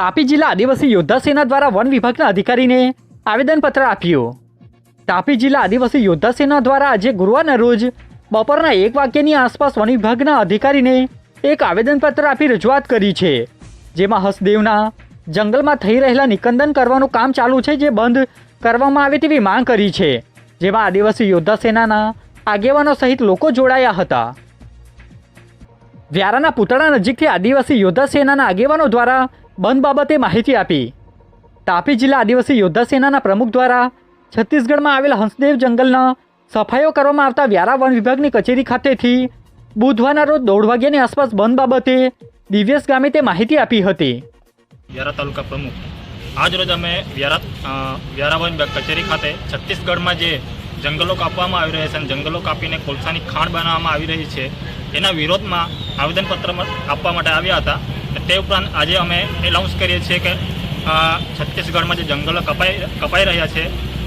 તાપી જિલ્લા આદિવાસી યોદ્ધા સેના દ્વારા વન વિભાગના અધિકારીને આવેદનપત્ર આપ્યું. તાપી જિલ્લા આદિવાસી યોદ્ધા સેના દ્વારા આજે ગુરુવારના રોજ બપોરના એક વાગ્યાની આસપાસ વન વિભાગના અધિકારીને એક આવેદનપત્ર આપી રજૂઆત કરી છે, જેમાં હસદેવના જંગલમાં થઈ રહેલા નિકંદન કરવાનું કામ ચાલુ છે જે બંધ કરવામાં આવે તેવી માંગ કરી છે, જેમાં આદિવાસી યોદ્ધા સેનાના આગેવાનો સહિત લોકો જોડાયા હતા. વ્યારાના પુતળા નજીકથી આદિવાસી યોદ્ધા સેનાના આગેવાનો દ્વારા બંધ બાબતે માહિતી આપી. તાપી જિલ્લા આદિવાસી યોદ્ધા સેનાના પ્રમુખ દ્વારા છત્તીસગઢમાં આવેલ હંસદેવ જંગલના સફાઈઓ કરવામાં આવતા વ્યારા વન વિભાગની કચેરી ખાતેથી બુધવારના રોજ દોઢ વાગ્યાની આસપાસ બંધ બાબતે દિવ્યેશ ગામે તે માહિતી આપી હતી. વ્યારા તાલુકા પ્રમુખ. આજ રોજ અમે વ્યારા વ્યારા વન વિભાગ કચેરી ખાતે છત્તીસગઢમાં જે જંગલો કાપવામાં આવી રહ્યા છે અને જંગલો કાપીને કોલસાની ખાણ બનાવવામાં આવી રહી છે, એના વિરોધમાં આવેદનપત્ર આપવા માટે આવ્યા હતા. તે ઉપરાંત આજે અમે એનાઉન્સ કરીએ છીએ કે છત્તીસગઢમાં જે જંગલો કપાઈ કપાઈ રહ્યા છે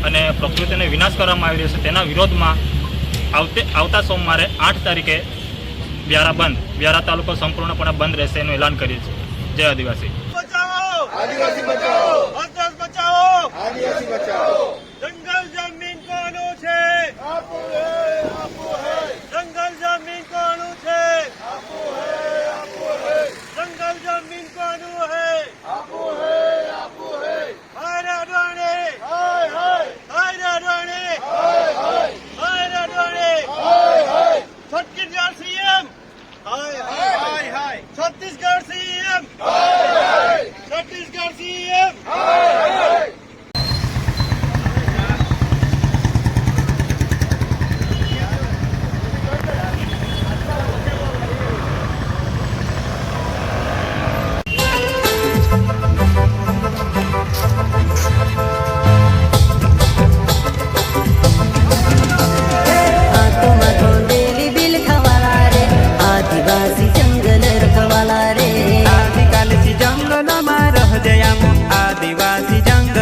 અને પ્રકૃતિને વિનાશ કરવામાં આવી રહ્યો છે, તેના વિરોધમાં આવતે, આવતા સોમવારે આઠ તારીખે વ્યારા બંધ, વ્યારા તાલુકો સંપૂર્ણપણે બંધ રહેશે એનું એલાન કરીએ છીએ. જય આદિવાસી. આદિવાસી બચાવો!